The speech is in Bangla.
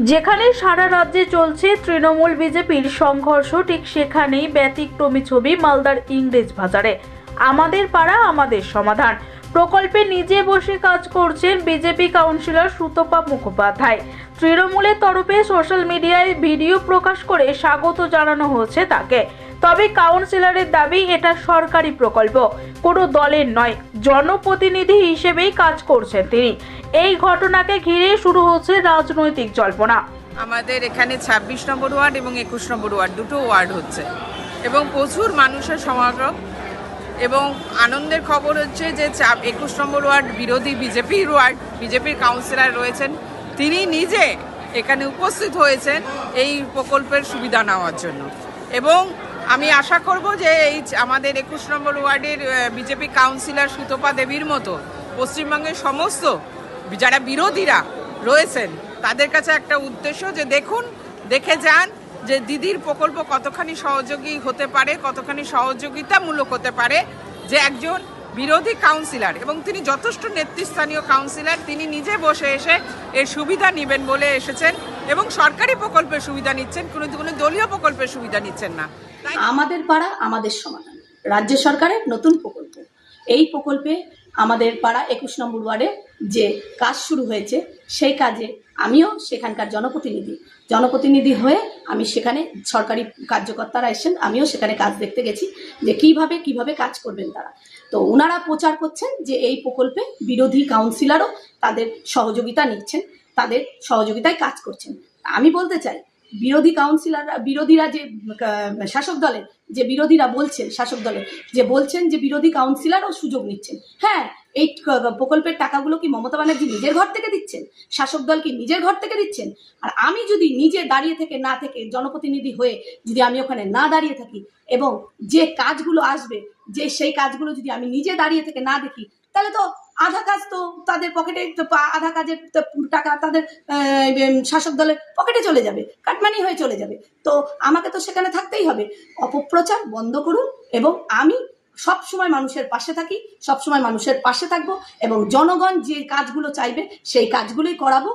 যেখানে সারা রাজ্যে চলছে তৃণমূল বিজেপির সংঘর্ষ, ঠিক সেখানেই ব্যতিক্রমী ছবি মালদার ইংরেজ বাজারে। আমাদের পাড়া, আমাদের সমাধান। প্রকল্পে নিজে বসে কাজ করছেন বিজেপি কাউন্সিলর সুতপা মুখোপাধ্যায়। তৃণমূলের তরফে সোশ্যাল মিডিয়ায় ভিডিও প্রকাশ করে স্বাগত জানানো হয়েছে তাকে। তবে কাউন্সিলরের দাবি, এটা সরকারি প্রকল্প। কোনো দলের নয়, জনপ্রতিনিধি হিসেবেই কাজ করছেন তিনি। এই ঘটনাকে ঘিরে শুরু হচ্ছে রাজনৈতিক জল্পনা। আমাদের এখানে ২৬ নম্বর ওয়ার্ড এবং একুশ নম্বর ওয়ার্ড দুটো ওয়ার্ড হচ্ছে। এবং প্রচুর মানুষের সমাগম এবং আনন্দের খবর হচ্ছে যে একুশ নম্বর ওয়ার্ড বিরোধী বিজেপির ওয়ার্ড, বিজেপির কাউন্সিলর রয়েছেন। তিনি নিজে এখানে উপস্থিত হয়েছেন এই প্রকল্পের সুবিধা নেওয়ার জন্য। এবং আমি আশা করব যে এই আমাদের একুশ নম্বর ওয়ার্ডের বিজেপি কাউন্সিলর সুতপা দেবীর মতো পশ্চিমবঙ্গের সমস্ত যারা বিরোধীরা রয়েছেন, তাদের কাছে একটা উদ্দেশ্য যে দেখুন, দেখে যান যে দিদির প্রকল্প কতখানি সহযোগী হতে পারে, কতখানি সহযোগিতামূলক হতে পারে, যে একজন বিরোধী কাউন্সিলর এবং তিনি যথেষ্ট নেতৃস্থানীয় কাউন্সিলর তিনি নিজে বসে এসে এর সুবিধা নেবেন বলে এসেছেন এবং সরকারি প্রকল্পের সুবিধা নিচ্ছেন, কোনো কোনো দলীয় প্রকল্পের সুবিধা নিচ্ছেন না। আমাদের পাড়া আমাদের সমাধান, রাজ্য সরকারের নতুন প্রকল্প। এই প্রকল্পে আমাদের পাড়া একুশ নম্বর ওয়ার্ডে যে কাজ শুরু হয়েছে, সেই কাজে আমিও সেখানকার জনপ্রতিনিধি। জনপ্রতিনিধি হয়ে আমি সেখানে সরকারি কার্যকর্তারা এসেছেন, আমিও সেখানে কাজ দেখতে গেছি যে কীভাবে কীভাবে কাজ করবেন তারা। তো ওনারা প্রচার করছেন যে এই প্রকল্পে বিরোধী কাউন্সিলরও তাদের সহযোগিতা নিচ্ছেন, তাদের সহযোগিতায় কাজ করছেন। আমি বলতে চাই, বিরোধী কাউন্সিলররা, বিরোধীরা যে শাসক দলের, যে বিরোধীরা বলছেন, শাসক দলের, যে বলছেন যে বিরোধী কাউন্সিলরও সুযোগ নিচ্ছেন। হ্যাঁ এই প্রকল্পের টাকাগুলো কি মমতা ব্যানার্জি নিজের ঘর থেকে দিচ্ছেন? শাসক দল কি নিজের ঘর থেকে দিচ্ছেন? আর আমি যদি নিজে দাঁড়িয়ে থেকে না থেকে জনপ্রতিনিধি হয়ে যদি আমি ওখানে না দাঁড়িয়ে থাকি এবং যে কাজগুলো আসবে, যে সেই কাজগুলো যদি আমি নিজে দাঁড়িয়ে থেকে না দেখি, তাহলে তো আধা কাজ তো তাদের পকেটে আধা কাজের টাকা তাদের শাসক দলের পকেটে চলে যাবে, কাটমানি হয়ে চলে যাবে। তো আমাকে তো সেখানে থাকতেই হবে। অপপ্রচার বন্ধ করুন এবং আমি সব সময় মানুষের পাশে থাকি সব সময় মানুষের পাশে থাকব এবং জনগণ যে কাজগুলো চাইবে সেই কাজগুলোই করাবো।